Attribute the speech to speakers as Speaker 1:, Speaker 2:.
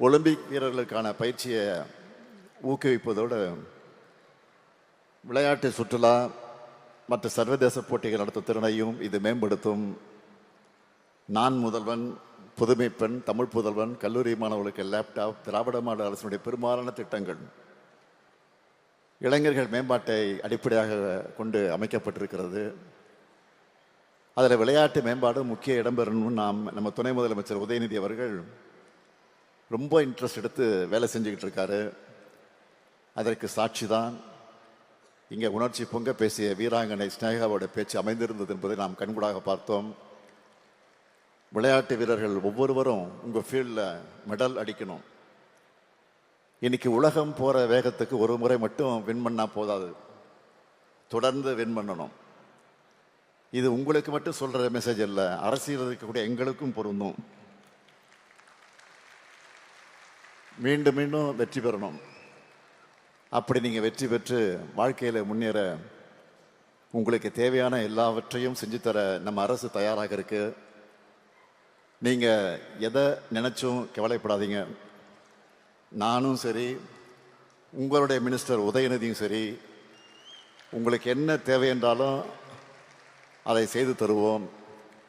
Speaker 1: Olympic வீரர்களுக்கான பயிற்சியை ஊக்குவிப்பதோடு விளையாட்டு சுற்றுலா மற்ற சர்வதேச போட்டிகள் நடத்தும் திறனையும் இது மேம்படுத்தும். நான் முதல்வன் புதுமை பெண் தமிழ் புதல்வன் கல்லூரி மாணவர்களுக்கு லேப்டாப் திராவிட மாநில அரசினுடைய பெரும்பாலான திட்டங்கள். இளைஞர்கள் மேம்பாட்டை அடிப்படையாக கொண்டு அமைக்கப்பட்டிருக்கிறது. அதில் விளையாட்டு மேம்பாடு முக்கிய இடம்பெறணும்னு நாம் நம்ம துணை முதலமைச்சர் உதயநிதி அவர்கள் ரொம்ப இன்ட்ரெஸ்ட் எடுத்து வேலை செஞ்சுக்கிட்டு இருக்காரு. அதற்கு சாட்சி தான். இங்கே உணர்ச்சி பொங்க பேசிய வீராங்கனை ஸ்னேகாவோட பேச்சு அமைந்திருந்தது என்பதை நாம் கண்கூடாக பார்த்தோம். விளையாட்டு வீரர்கள் ஒவ்வொருவரும் உங்கள் ஃபீல்டில் மெடல் அடிக்கணும். இன்னைக்கு உலகம் போகிற வேகத்துக்கு ஒரு முறை மட்டும் வின் பண்ணால் போதாது. தொடர்ந்து வின் பண்ணணும். இது உங்களுக்கு மட்டும் சொல்கிற மெசேஜ் இல்லை அரசியல் இருக்கக்கூடிய எங்களுக்கும் பொருந்தும். மீண்டும் மீண்டும் வெற்றி பெறணும். அப்படி நீங்கள் வெற்றி பெற்று வாழ்க்கையில் முன்னேற உங்களுக்கு தேவையான எல்லாவற்றையும் செஞ்சு தர நம்ம அரசு தயாராக இருக்கு. நீங்கள் எதை நினச்சும் கவலைப்படாதீங்க. நானும் சரி உங்களுடைய மினிஸ்டர் உதயநிதியும் சரி உங்களுக்கு என்ன தேவை என்றாலும் அதை செய்து தருவோம்.